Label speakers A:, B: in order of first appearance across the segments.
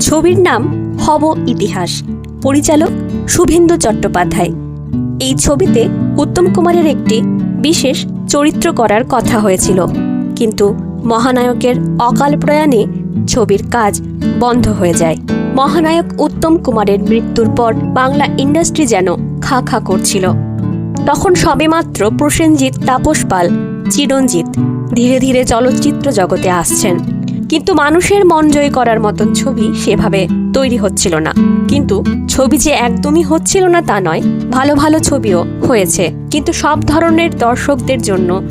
A: ছবির নাম হব ইতিহাস। পরিচালক শুভেন্দু চট্টোপাধ্যায়। এই ছবিতে উত্তম কুমারের একটি বিশেষ চরিত্র করার কথা হয়েছিল। কিন্তু মহানায়কের অকাল প্রয়াণে ছবির কাজ বন্ধ হয়ে যায়। মহানায়ক উত্তম কুমারের মৃত্যুর পর বাংলা ইন্ডাস্ট্রি যেন খা খা করছিল। তখন সবেমাত্র প্রসেনজিৎ, তাপস পাল চিরঞ্জিত ধীরে ধীরে চলচ্চিত্র জগতে আসছেন। কিন্তু মানুষের মন জয় করার মতন ছবি সেভাবে তৈরি হচ্ছিল না। কিন্তু ছবি যে একদমই হচ্ছিল না তা নয়, ভালো ভালো ছবিও হয়েছে। কিন্তু সব ধরনের দর্শকদের জন্য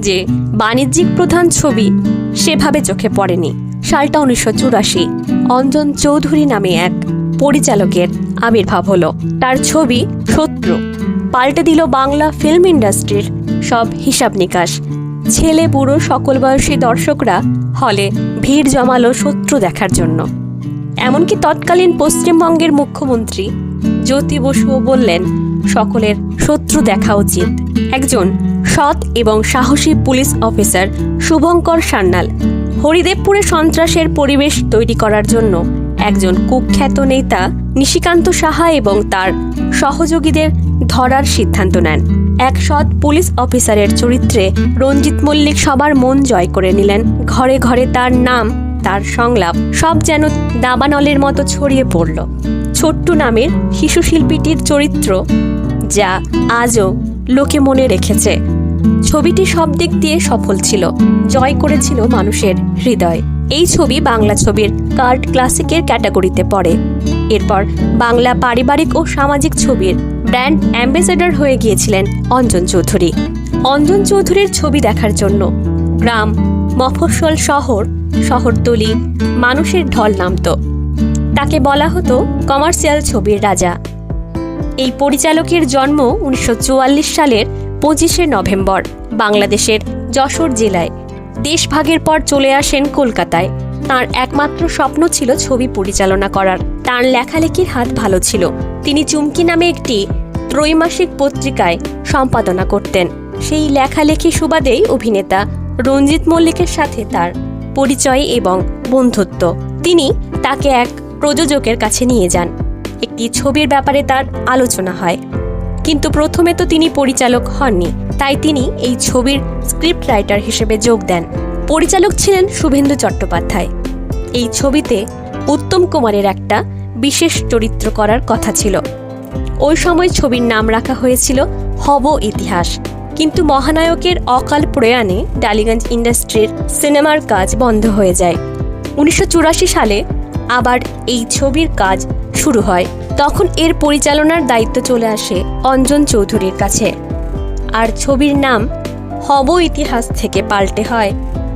A: যে বাণিজ্যিক প্রধান ছবি সেভাবে চোখে পড়েনি। সালটা উনিশশো চুরাশি, অঞ্জন চৌধুরী নামে এক পরিচালকের আবির্ভাব হলো। তার ছবি শত্রু, পাল্টে দিল বাংলা ফিল্ম ইন্ডাস্ট্রির সব হিসাব নিকাশ। ছেলে বুড়ো সকল বয়সী দর্শকরা হলে ভিড় জমালো শত্রু দেখার জন্য। এমনকি তৎকালীন পশ্চিমবঙ্গের মুখ্যমন্ত্রী জ্যোতি বসুও বললেন, সকলের শত্রু দেখা উচিত। একজন সৎ এবং সাহসী পুলিশ অফিসার শুভঙ্কর সান্যাল হরিদেবপুরে সন্ত্রাসের পরিবেশ তৈরি করার জন্য একজন কুখ্যাত নেতা নিশিকান্ত সাহা এবং তার সহযোগীদের ধরার সিদ্ধান্ত নেন। এক সৎ পুলিশ অফিসারের চরিত্রে রঞ্জিত মল্লিক সবার মন জয় করে নিলেন। ঘরে ঘরে তার নাম, তার সংলাপ, সব যেন দাবানলের মতো ছড়িয়ে পড়ল। ছোট্টু নামের শিশু শিল্পীটির চরিত্র, যা আজও লোকে মনে রেখেছে। ছবিটি সব দিক দিয়ে সফল ছিল, জয় করেছিল মানুষের হৃদয়। এই ছবি বাংলা ছবির কার্ট ক্লাসিকের ক্যাটাগরিতে পড়ে। এরপর বাংলা পারিবারিক ও সামাজিক ছবির ব্র্যান্ড অ্যাম্বাসেডর হয়ে গিয়েছিলেন অঞ্জন চৌধুরী। অঞ্জন চৌধুরীর ছবি দেখার জন্য গ্রাম, মফস্বল শহর, শহরতলি, মানুষের ঢল নামত। তাকে বলা হতো কমার্শিয়াল ছবির রাজা। এই পরিচালকের জন্ম উনিশশো চুয়াল্লিশ সালের পঁচিশে নভেম্বর বাংলাদেশের যশোর জেলায়। দেশভাগের পর চলে আসেন কলকাতায়। তার একমাত্র স্বপ্ন ছিল ছবি পরিচালনা করার। তার লেখালেখির হাত ভালো ছিল। তিনি চুমকি নামে একটি ত্রৈমাসিক পত্রিকায় সম্পাদনা করতেন। সেই লেখালেখি সুবাদেই অভিনেতা রঞ্জিত মল্লিকের সাথে তার পরিচয় এবং বন্ধুত্ব। তিনি তাকে এক প্রযোজকের কাছে নিয়ে যান। একটি ছবির ব্যাপারে তার আলোচনা হয়। কিন্তু প্রথমে তো তিনি পরিচালক হননি, তাই তিনি এই ছবির স্ক্রিপ্ট রাইটার হিসেবে যোগ দেন। পরিচালক ছিলেন শুভেন্দু চট্টোপাধ্যায়। এই ছবিতে উত্তম কুমারের একটা বিশেষ চরিত্র করার কথা ছিল। ওই সময় ছবির নাম রাখা হয়েছিল হব ইতিহাস। কিন্তু মহানায়কের অকাল প্রয়াণে ডালিগঞ্জ ইন্ডাস্ট্রির সিনেমার কাজ বন্ধ হয়ে যায়। উনিশশো চুরাশি সালে আবার এই ছবির কাজ শুরু হয়। তখন এর পরিচালনার দায়িত্ব চলে আসে অঞ্জন চৌধুরীর কাছে। আর ছবির নাম হব ইতিহাস থেকে পাল্টে হয়।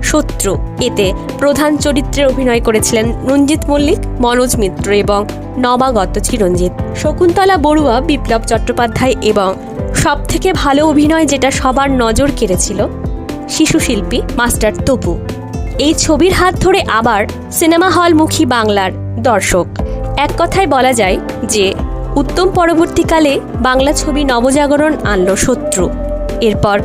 A: শত্রু। এতে প্রধান চরিত্রে অভিনয় করেছিলেন রঞ্জিত মল্লিক, মনোজ মিত্র এবং নবাগত চিরঞ্জিত। শকুন্তলা বড়ুয়া, বিপ্লব চট্টোপাধ্যায় এবং সব থেকে ভালো অভিনয় যেটা সবার নজর কেড়েছিল, শিশু শিল্পী মাস্টার তপু। এই ছবির হাত ধরে আবার সিনেমা হলমুখী বাংলার দর্শক। এক কথায় বলা যায় যে, উত্তম পরবর্তীকালে বাংলা ছবি নবজাগরণ আনল শত্রু। এরপর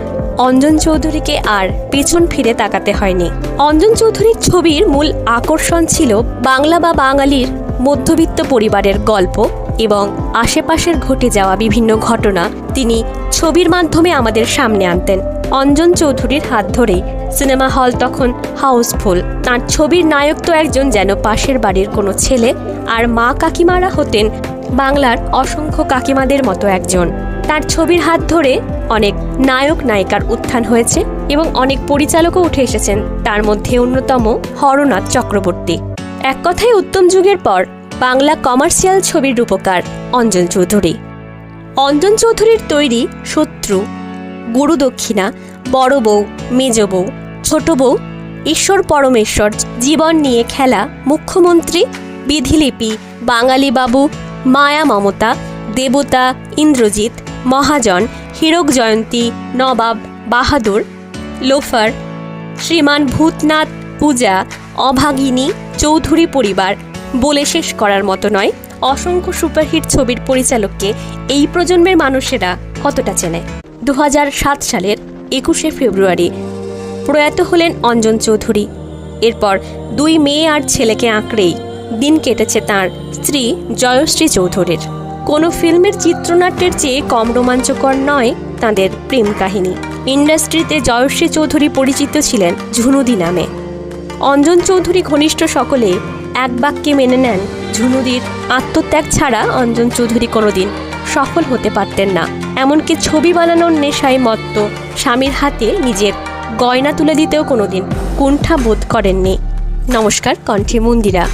A: অঞ্জন চৌধুরীকে আর পেছন ফিরে তাকাতে হয়নি। অঞ্জন চৌধুরীর ছবির মূল আকর্ষণ ছিল বাংলা বা বাঙালির মধ্যবিত্ত পরিবারের গল্প এবং আশেপাশের ঘটে যাওয়া বিভিন্ন ঘটনা তিনি ছবির মাধ্যমে আমাদের সামনে আনতেন। অঞ্জন চৌধুরীর হাত ধরেই সিনেমা হল তখন হাউসফুল। তার ছবির নায়ক তো একজন যেন পাশের বাড়ির কোনো ছেলে, আর মা কাকিমারা হতেন বাংলার অসংখ্য কাকিমাদের মতো একজন। তার ছবির হাত ধরে অনেক নায়ক নায়িকার উত্থান হয়েছে এবং অনেক পরিচালকও উঠে এসেছেন। তার মধ্যে অন্যতম হরনাথ চক্রবর্তী। এক কথায় উত্তম যুগের পর বাংলা কমার্শিয়াল ছবির রূপকার অঞ্জন চৌধুরী। অঞ্জন চৌধুরীর তৈরি শত্রু, গুরু দক্ষিণা, বড় বউ, মেজ বউ, ছোট বউ, ঈশ্বর পরমেশ্বর, জীবন নিয়ে খেলা মুখ্যমন্ত্রী, বিধিলিপি, বাঙালি বাবু, মায়া মমতা, দেবতা, ইন্দ্রজিৎ মহাজন হীরক জয়ন্তী নবাব বাহাদুর, লোফার শ্রীমান ভূতনাথ পূজা, অভাগিনী চৌধুরী পরিবার বলে শেষ করার মতো নয়। অসংখ্য সুপারহিট ছবির পরিচালককে এই প্রজন্মের মানুষেরা কতটা চেনে? দু হাজার সাত সালের একুশে ফেব্রুয়ারি প্রয়াত হলেন অঞ্জন চৌধুরী। এরপর দুই মেয়ে আর ছেলেকে আঁকড়েই দিন কেটেছে তার স্ত্রী জয়শ্রী চৌধুরীর। কোনো ফিল্মের চিত্রনাট্যের চেয়ে কম রোমাঞ্চকর নয় তাদের প্রেম কাহিনী। ইন্ডাস্ট্রিতে জয়শ্রী চৌধুরী পরিচিত ছিলেন ঝুনুদি নামে। অঞ্জন চৌধুরী ঘনিষ্ঠ সকলে এক বাক্যে মেনে নেন, ঝুনুদির আত্মত্যাগ ছাড়া অঞ্জন চৌধুরী কোনোদিন সফল হতে পারতেন না। এমনকি ছবি বানানোর নেশায় মত্ত স্বামীর হাতে নিজের গয়না তুলে দিতেও কোনোদিন কুণ্ঠা বোধ করেননি। নমস্কার, কণ্ঠে মন্দিরা।